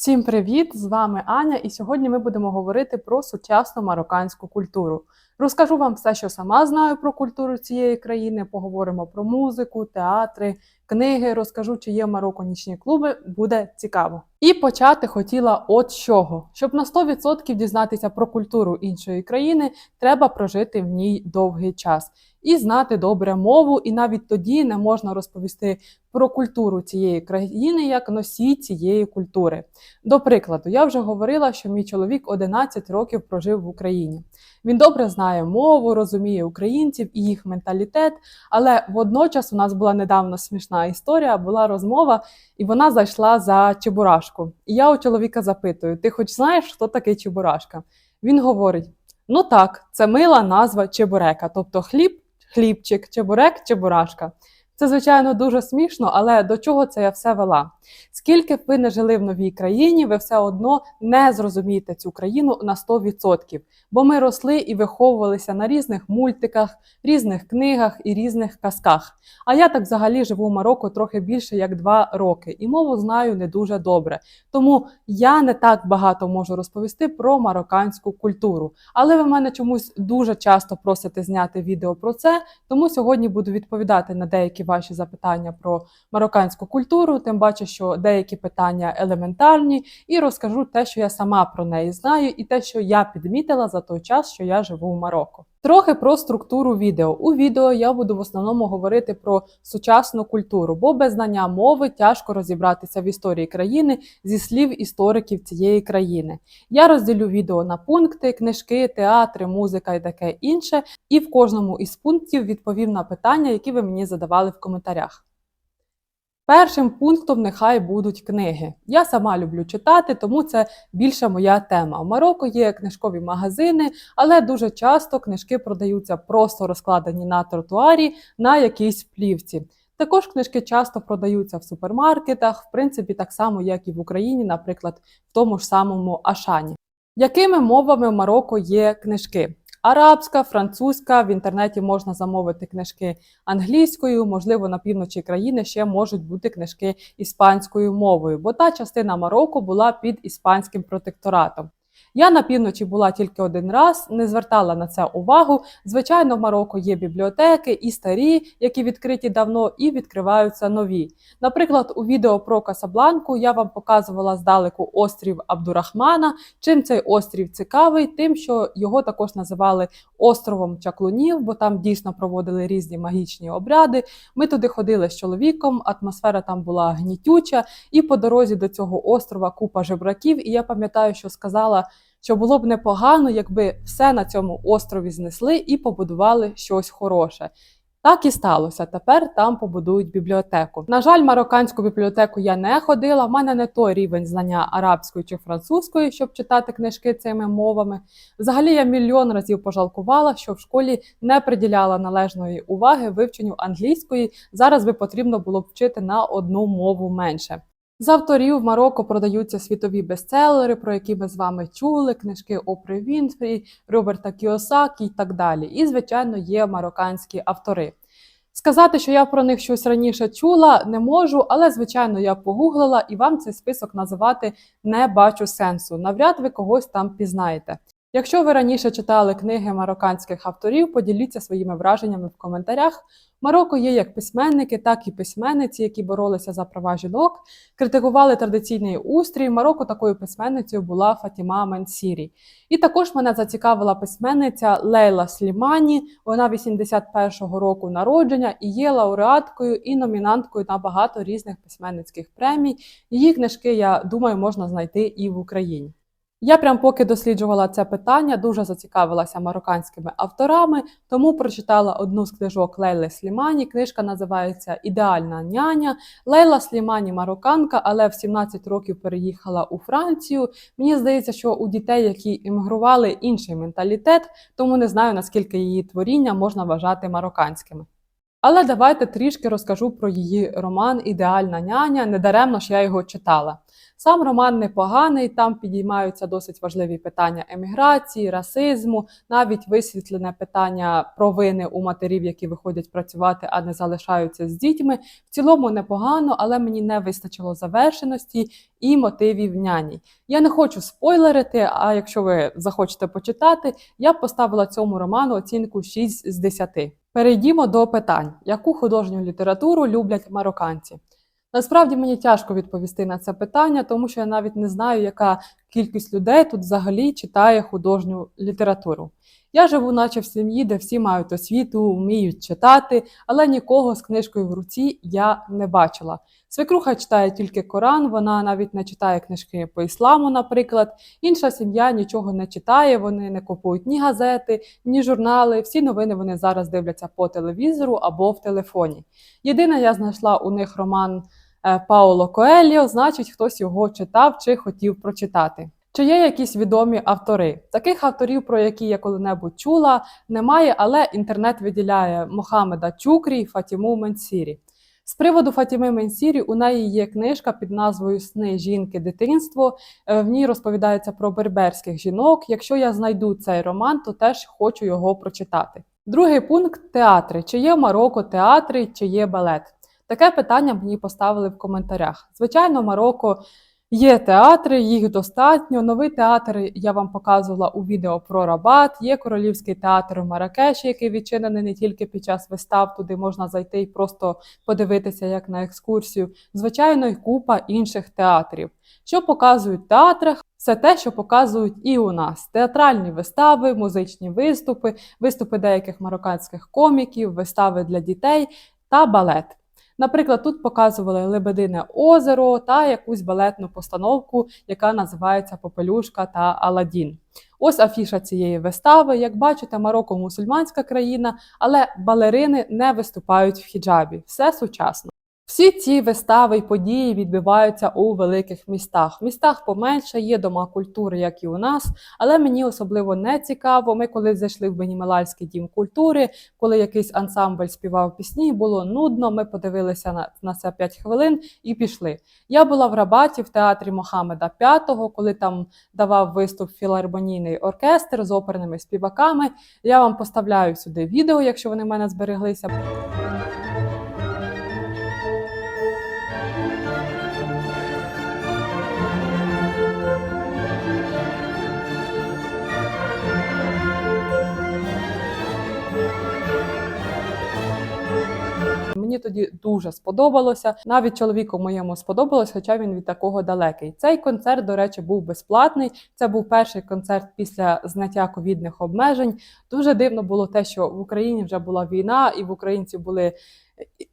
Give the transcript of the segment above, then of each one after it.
Всім привіт! З вами Аня, і сьогодні ми будемо говорити про сучасну марокканську культуру. Розкажу вам все, що сама знаю про культуру цієї країни. Поговоримо про музику, театри, книги. Розкажу, чи є в Марокко нічні клуби. Буде цікаво. І почати хотіла от чого. Щоб на 100% дізнатися про культуру іншої країни, треба прожити в ній довгий час і знати добре мову, і навіть тоді не можна розповісти про культуру цієї країни як носій цієї культури. До прикладу, я вже говорила, що мій чоловік 11 років прожив в Україні. Він добре знає мову, розуміє українців і їх менталітет. Але водночас у нас була недавно смішна історія, була розмова, і вона зайшла за Чебурашку. І я у чоловіка запитую: ти хоч знаєш, хто такий Чебурашка? Він говорить: ну так, це мила назва чебурека, тобто хліб, хлібчик, чебурек, чебурашка. Це, звичайно, дуже смішно, але до чого це я все вела? Скільки б ви не жили в новій країні, ви все одно не зрозумієте цю країну на 100%. Бо ми росли і виховувалися на різних мультиках, різних книгах і різних казках. А я так взагалі живу в Марокко трохи більше як два роки, і мову знаю не дуже добре. Тому я не так багато можу розповісти про марокканську культуру. Але ви мене чомусь дуже часто просите зняти відео про це, тому сьогодні буду відповідати на деякі ваші запитання про марокканську культуру, тим бачу, що деякі питання елементарні, і розкажу те, що я сама про неї знаю, і те, що я підмітила за той час, що я живу в Марокко. Трохи про структуру відео. У відео я буду в основному говорити про сучасну культуру, бо без знання мови тяжко розібратися в історії країни зі слів істориків цієї країни. Я розділю відео на пункти, книжки, театри, музика і таке інше, і в кожному із пунктів відповім на питання, які ви мені задавали в коментарях. Першим пунктом нехай будуть книги. Я сама люблю читати, тому це більше моя тема. В Марокко є книжкові магазини, але дуже часто книжки продаються просто розкладені на тротуарі на якійсь плівці. Також книжки часто продаються в супермаркетах, в принципі, так само, як і в Україні, наприклад, в тому ж самому Ашані. Якими мовами в Марокко є книжки? Арабська, французька, в інтернеті можна замовити книжки англійською, можливо, на півночі країни ще можуть бути книжки іспанською мовою, бо та частина Марокко була під іспанським протекторатом. Я на півночі була тільки один раз, не звертала на це увагу. Звичайно, в Марокко є бібліотеки і старі, які відкриті давно, і відкриваються нові. Наприклад, у відео про Касабланку я вам показувала здалеку острів Абдурахмана. Чим цей острів цікавий? Тим, що його також називали островом чаклунів, бо там дійсно проводили різні магічні обряди. Ми туди ходили з чоловіком, атмосфера там була гнітюча, і по дорозі до цього острова купа жебраків. І я пам'ятаю, що сказала що було б непогано, якби все на цьому острові знесли і побудували щось хороше. Так і сталося. Тепер там побудують бібліотеку. На жаль, марокканську бібліотеку я не ходила. в мене не той рівень знання арабської чи французької, щоб читати книжки цими мовами. Взагалі, я мільйон разів пожалкувала, що в школі не приділяла належної уваги вивченню англійської. Зараз би потрібно було б вчити на одну мову менше. З авторів Марокко продаються світові бестселери, про які ми з вами чули, книжки Опри Вінфрі, Роберта Кіосакі і так далі. І, звичайно, є марокканські автори. Сказати, що я про них щось раніше чула, не можу, але, звичайно, я погуглила і вам цей список називати не бачу сенсу. Навряд ви когось там пізнаєте. Якщо ви раніше читали книги марокканських авторів, поділіться своїми враженнями в коментарях. Марокко є як письменники, так і письменниці, які боролися за права жінок, критикували традиційний устрій. Марокко такою письменницею була Фатіма Мансірі. І також мене зацікавила письменниця Лейла Слімані. Вона 81-го року народження і є лауреаткою і номінанткою на багато різних письменницьких премій. Її книжки, я думаю, можна знайти і в Україні. Я прям поки досліджувала це питання, дуже зацікавилася марокканськими авторами, тому прочитала одну з книжок Лейли Слімані. Книжка називається Ідеальна няня. Лейла Слімані марокканка, але в 17 років переїхала у Францію. Мені здається, що у дітей, які іммігрували, інший менталітет, тому не знаю наскільки її творіння можна вважати марокканськими. Але давайте трішки розкажу про її роман Ідеальна няня. Недаремно ж я його читала. Сам роман непоганий, там підіймаються досить важливі питання еміграції, расизму, навіть висвітлене питання провини у матерів, які виходять працювати, а не залишаються з дітьми. В цілому непогано, але мені не вистачило завершеності і мотивів няні. Я не хочу спойлерити, а якщо ви захочете почитати, я поставила цьому роману оцінку 6 з 10. Перейдімо до питань, яку художню літературу люблять марокканці. Насправді мені тяжко відповісти на це питання, тому що я навіть не знаю, яка кількість людей тут взагалі читає художню літературу. Я живу, наче в сім'ї, де всі мають освіту, вміють читати, але нікого з книжкою в руці я не бачила. Свекруха читає тільки Коран, вона навіть не читає книжки по ісламу, наприклад. Інша сім'я нічого не читає, вони не купують ні газети, ні журнали. Всі новини вони зараз дивляться по телевізору або в телефоні. Єдине, я знайшла у них роман Пауло Коеліо, значить, хтось його читав чи хотів прочитати. Чи є якісь відомі автори? Таких авторів, про які я коли-небудь чула, немає, але інтернет виділяє Мохамеда Чукрі і Фатіму Менсірі. З приводу Фатіми Менсірі у неї є книжка під назвою Сни жінки дитинство. Е, В ній розповідається про берберських жінок. Якщо я знайду цей роман, то теж хочу його прочитати. Другий пункт театри. Чи є Марокко театри, чи є балет? Таке питання мені поставили в коментарях. Звичайно, Марокко Є театри, їх достатньо. Новий театр я вам показувала у відео про Рабат. Є королівський театр у Маракеші, який відчинений не тільки під час вистав. Туди можна зайти і просто подивитися як на екскурсію. Звичайно, й купа інших театрів. Що показують в театрах? Все те, що показують і у нас: театральні вистави, музичні виступи, виступи деяких марокканських коміків, вистави для дітей та балет. Наприклад, тут показували Лебедине озеро та якусь балетну постановку, яка називається Попелюшка та Аладдін. Ось афіша цієї вистави. Як бачите, Марокко мусульманська країна, але балерини не виступають в хіджабі. Все сучасно. Всі ці вистави й події відбуваються у великих містах. В містах поменше є дома культури, як і у нас, але мені особливо не цікаво. Ми коли зайшли в Бенімелальський дім культури, коли якийсь ансамбль співав пісні, було нудно. Ми подивилися на, на це 5 хвилин і пішли. Я була в Рабаті в театрі Мохамеда V, коли там давав виступ філармонійний оркестр з оперними співаками. Я вам поставляю сюди відео, якщо вони в мене збереглися. Мені тоді дуже сподобалося. Навіть чоловіку моєму сподобалось, хоча він від такого далекий. Цей концерт, до речі, був безплатний. Це був перший концерт після зняття ковідних обмежень. Дуже дивно було те, що в Україні вже була війна, і в українців були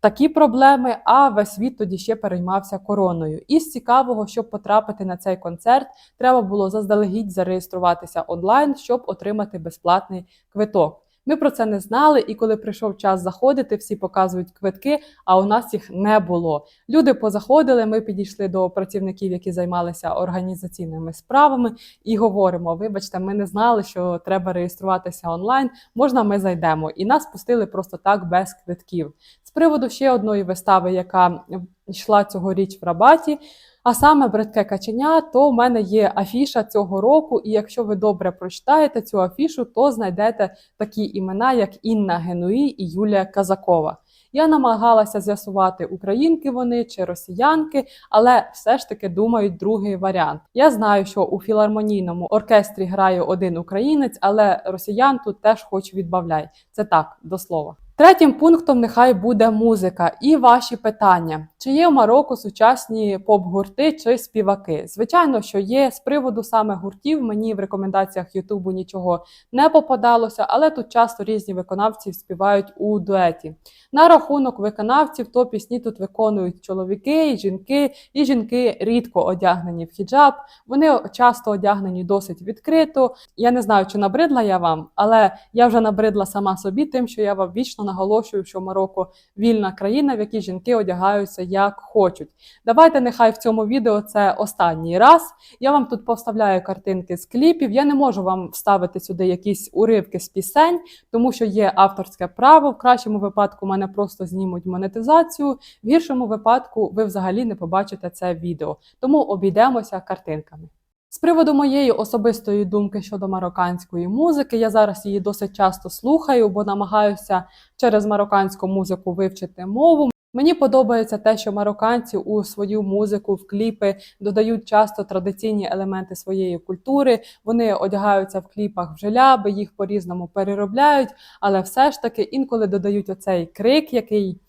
такі проблеми. А весь світ тоді ще переймався короною. І з цікавого, щоб потрапити на цей концерт, треба було заздалегідь зареєструватися онлайн, щоб отримати безплатний квиток. Ми про це не знали, і коли прийшов час заходити, всі показують квитки, а у нас їх не було. Люди позаходили. Ми підійшли до працівників, які займалися організаційними справами, і говоримо: вибачте, ми не знали, що треба реєструватися онлайн. Можна, ми зайдемо. І нас пустили просто так без квитків. З приводу ще одної вистави, яка йшла цьогоріч в Рабаті. А саме бридке каченя, то в мене є афіша цього року, і якщо ви добре прочитаєте цю афішу, то знайдете такі імена, як Інна Генуї і Юлія Казакова. Я намагалася з'ясувати, українки вони чи росіянки, але все ж таки думають другий варіант. Я знаю, що у філармонійному оркестрі грає один українець, але росіян тут теж хоч відбавляй. Це так, до слова. Третім пунктом нехай буде музика і ваші питання. Чи є в Марокко сучасні поп-гурти чи співаки? Звичайно, що є. З приводу саме гуртів мені в рекомендаціях Ютубу нічого не попадалося, але тут часто різні виконавці співають у дуеті. На рахунок виконавців, то пісні тут виконують чоловіки, і жінки, і жінки рідко одягнені в хіджаб. Вони часто одягнені досить відкрито. Я не знаю, чи набридла я вам, але я вже набридла сама собі тим, що я вам вічно наголошую, що Марокко вільна країна, в якій жінки одягаються як хочуть. Давайте нехай в цьому відео це останній раз. Я вам тут поставляю картинки з кліпів. Я не можу вам вставити сюди якісь уривки з пісень, тому що є авторське право. В кращому випадку мене просто знімуть монетизацію. В гіршому випадку ви взагалі не побачите це відео. Тому обійдемося картинками. З приводу моєї особистої думки щодо марокканської музики, я зараз її досить часто слухаю, бо намагаюся через марокканську музику вивчити мову. Мені подобається те, що марокканці у свою музику, в кліпи додають часто традиційні елементи своєї культури. Вони одягаються в кліпах в желяби, їх по-різному переробляють, але все ж таки інколи додають оцей крик, який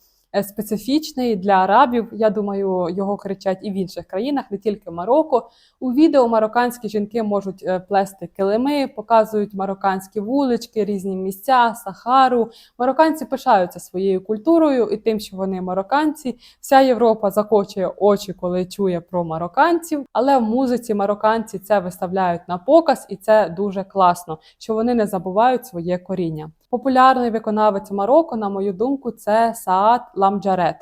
специфічний для арабів. Я думаю, його кричать і в інших країнах, не тільки Марокко. У відео марокканські жінки можуть е, плести килими, показують марокканські вулички, різні місця, сахару. Марокканці пишаються своєю культурою і тим, що вони марокканці. Вся Європа закочує очі, коли чує про марокканців. Але в музиці марокканці це виставляють на показ, і це дуже класно, що вони не забувають своє коріння. Популярний виконавець Марокко, на мою думку, це Саад Ламджарет.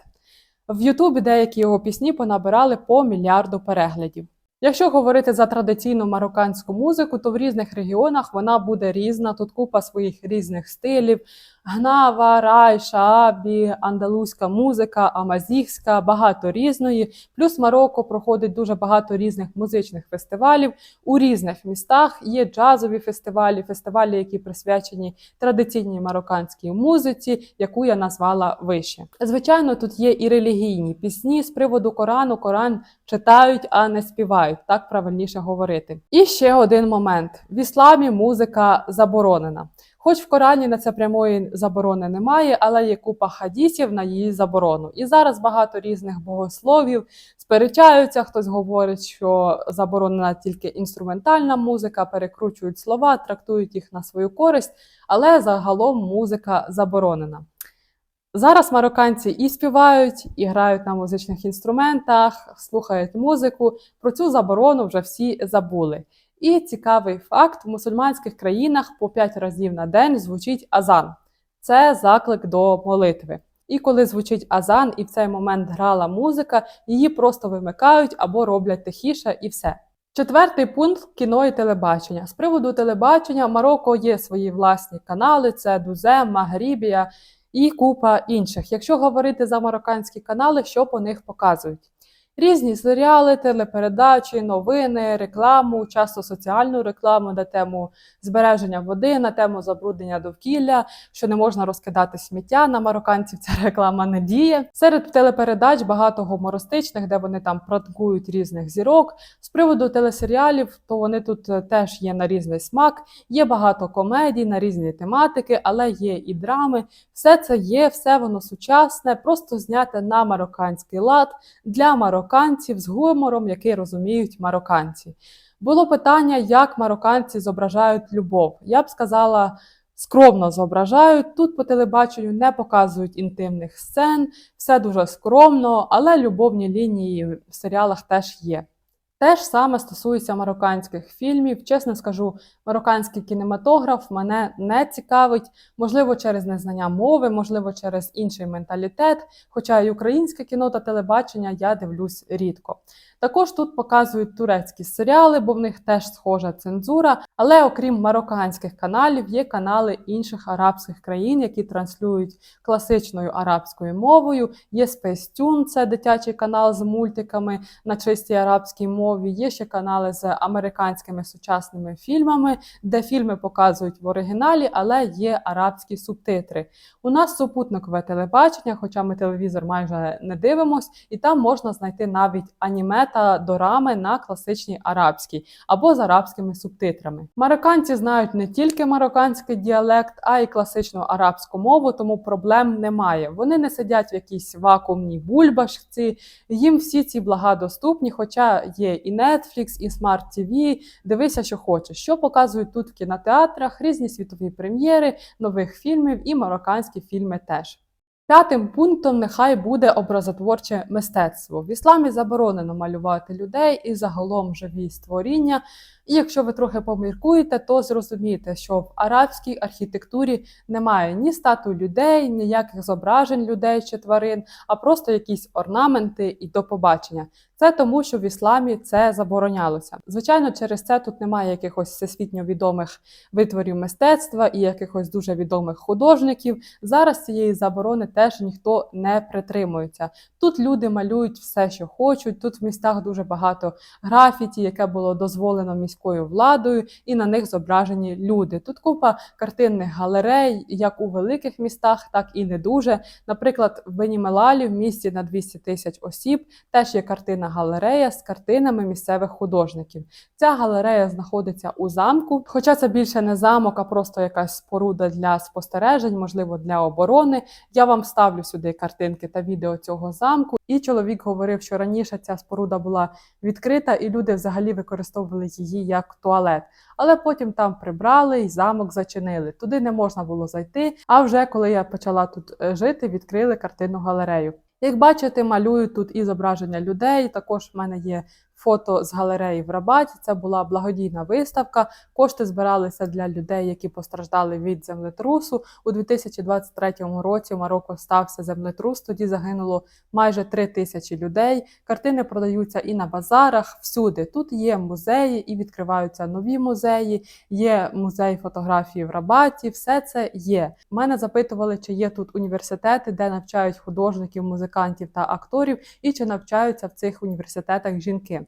В Ютубі деякі його пісні понабирали по мільярду переглядів. Якщо говорити за традиційну марокканську музику, то в різних регіонах вона буде різна. Тут купа своїх різних стилів: гнава, рай, шаабі, андалузька музика, амазігська, багато різної. Плюс Марокко проходить дуже багато різних музичних фестивалів у різних містах. Є джазові фестивалі, фестивалі, які присвячені традиційній марокканській музиці, яку я назвала вище. Звичайно, тут є і релігійні пісні з приводу Корану. Коран читають, а не співають. Так правильніше говорити. І ще один момент: в ісламі музика заборонена. Хоч в Корані на це прямої заборони немає, але є купа хадісів на її заборону. І зараз багато різних богословів сперечаються. Хтось говорить, що заборонена тільки інструментальна музика, перекручують слова, трактують їх на свою користь, але загалом музика заборонена. Зараз марокканці і співають, і грають на музичних інструментах, слухають музику. Про цю заборону вже всі забули. І цікавий факт: в мусульманських країнах по 5 разів на день звучить азан. Це заклик до молитви. І коли звучить азан, і в цей момент грала музика, її просто вимикають або роблять тихіше, і все. Четвертий пункт кіно і телебачення. З приводу телебачення Марокко є свої власні канали: це Дузе, Магрібія і купа інших. Якщо говорити за марокканські канали, що по них показують? Різні серіали, телепередачі, новини, рекламу, часто соціальну рекламу на тему збереження води, на тему забруднення довкілля, що не можна розкидати сміття. На марокканців ця реклама не діє. Серед телепередач багато гумористичних, де вони там пранкують різних зірок. З приводу телесеріалів, то вони тут е, теж є на різний смак. Є багато комедій на різні тематики, але є і драми. Все це є, все воно сучасне, просто зняте на марокканський лад для марокканців марокканців з гумором, який розуміють марокканці. Було питання, як марокканці зображають любов. Я б сказала, скромно зображають. Тут по телебаченню не показують інтимних сцен, все дуже скромно, але любовні лінії в серіалах теж є. Те ж саме стосується марокканських фільмів. Чесно скажу, марокканський кінематограф мене не цікавить, можливо, через незнання мови, можливо, через інший менталітет. Хоча і українське кіно та телебачення я дивлюсь рідко. Також тут показують турецькі серіали, бо в них теж схожа цензура. Але окрім марокканських каналів, є канали інших арабських країн, які транслюють класичною арабською мовою. Є Space Tune, це дитячий канал з мультиками на чистій арабській мові. Є ще канали з американськими сучасними фільмами, де фільми показують в оригіналі, але є арабські субтитри. У нас супутникове телебачення, хоча ми телевізор майже не дивимось, і там можна знайти навіть аніме та дорами на класичній арабській або з арабськими субтитрами. Марокканці знають не тільки марокканський діалект, а й класичну арабську мову, тому проблем немає. Вони не сидять в якійсь вакуумній бульбашці, їм всі ці блага доступні, хоча є і Netflix, і Smart TV, Дивися, що хочеш. Що показують тут в кінотеатрах, різні світові прем'єри, нових фільмів і марокканські фільми теж. П'ятим пунктом нехай буде образотворче мистецтво. В ісламі заборонено малювати людей і загалом живі створіння. І якщо ви трохи поміркуєте, то зрозумієте, що в арабській архітектурі немає ні статуй людей, ніяких зображень людей чи тварин, а просто якісь орнаменти і до побачення. Це тому, що в ісламі це заборонялося. Звичайно, через це тут немає якихось всесвітньо відомих витворів мистецтва і якихось дуже відомих художників. Зараз цієї заборони теж ніхто не притримується. Тут люди малюють все, що хочуть. Тут в містах дуже багато графіті, яке було дозволено міською владою, і на них зображені люди. Тут купа картинних галерей, як у великих містах, так і не дуже. Наприклад, в Бенімелалі, в місті на 200 тисяч осіб, теж є картина галерея з картинами місцевих художників. Ця галерея знаходиться у замку, хоча це більше не замок, а просто якась споруда для спостережень, можливо, для оборони. Я вам ставлю сюди картинки та відео цього замку. І чоловік говорив, що раніше ця споруда була відкрита, і люди взагалі використовували її як туалет. Але потім там прибрали і замок зачинили. Туди не можна було зайти. А вже коли я почала тут е, жити, відкрили картинну галерею. Як бачите, малюю тут і зображення людей. Також в мене є фото з галереї в Рабаті. Це була благодійна виставка. Кошти збиралися для людей, які постраждали від землетрусу. У 2023 році Марокко стався землетрус. Тоді загинуло майже 3 тисячі людей. Картини продаються і на базарах. Всюди тут є музеї і відкриваються нові музеї. Є музей фотографії в Рабаті. Все це є. Мене запитували, чи є тут університети, де навчають художників, музикантів та акторів, і чи навчаються в цих університетах жінки.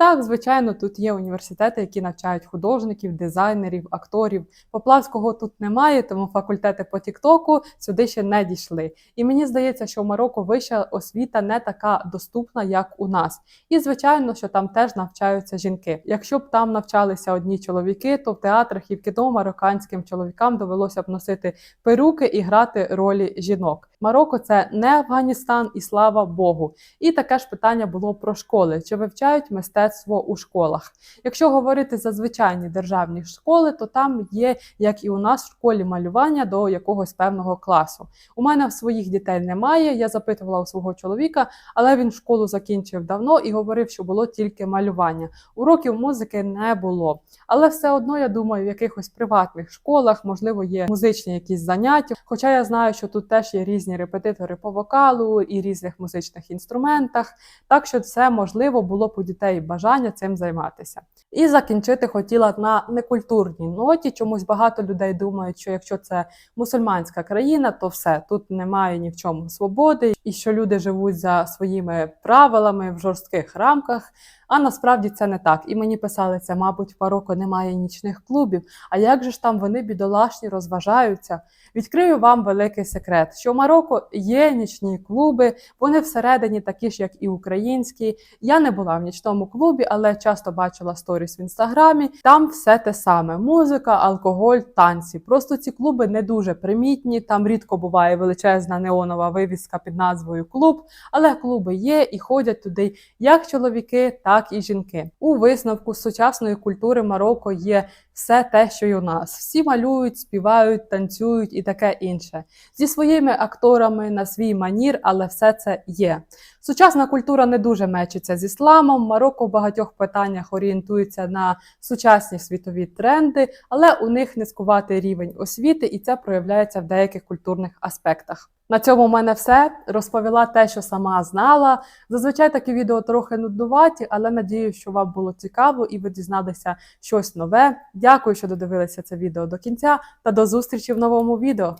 Так, звичайно, тут є університети, які навчають художників, дизайнерів, акторів. Поплавського тут немає, тому факультети по Тіктоку сюди ще не дійшли. І мені здається, що в Марокко вища освіта не така доступна, як у нас. І звичайно, що там теж навчаються жінки. Якщо б там навчалися одні чоловіки, то в театрах і в кіно марокканським чоловікам довелося б носити перуки і грати ролі жінок. Марокко це не Афганістан, і слава Богу. І таке ж питання було про школи: чи вивчають мистецтво у школах? Якщо говорити за звичайні державні школи, то там є, як і у нас, в школі малювання до якогось певного класу. У мене в своїх дітей немає. Я запитувала у свого чоловіка, але він школу закінчив давно і говорив, що було тільки малювання. Уроків музики не було. Але все одно, я думаю, в якихось приватних школах, можливо, є музичні якісь заняття. Хоча я знаю, що тут теж є різні репетитори по вокалу і різних музичних інструментах. Так що це можливо було б у дітей бажання цим займатися. І закінчити хотіла на некультурній ноті. Чомусь багато людей думають, що якщо це мусульманська країна, то все тут немає ні в чому свободи, і що люди живуть за своїми правилами в жорстких рамках. А насправді це не так. І мені писали це, мабуть, в Марокко немає нічних клубів. А як же ж там вони бідолашні розважаються? Відкрию вам великий секрет, що в Марокко є нічні клуби, вони всередині такі ж, як і українські. Я не була в нічному клубі, але часто бачила сторіс в інстаграмі. Там все те саме: музика, алкоголь, танці. Просто ці клуби не дуже примітні. Там рідко буває величезна неонова вивіска під назвою клуб, але клуби є і ходять туди як чоловіки, так і жінки. У висновку сучасної культури Марокко є все те, що й у нас. Всі малюють, співають, танцюють і таке інше. Зі своїми акторами на свій манір, але все це є. Сучасна культура не дуже мечиться з ісламом. Марокко в багатьох питаннях орієнтується на сучасні світові тренди, але у них низькуватий рівень освіти, і це проявляється в деяких культурних аспектах. На цьому в мене все. Розповіла те, що сама знала. Зазвичай такі відео трохи нуднуваті, але надію, що вам було цікаво і ви дізналися щось нове. Дякую, що додивилися це відео до кінця, та до зустрічі в новому відео.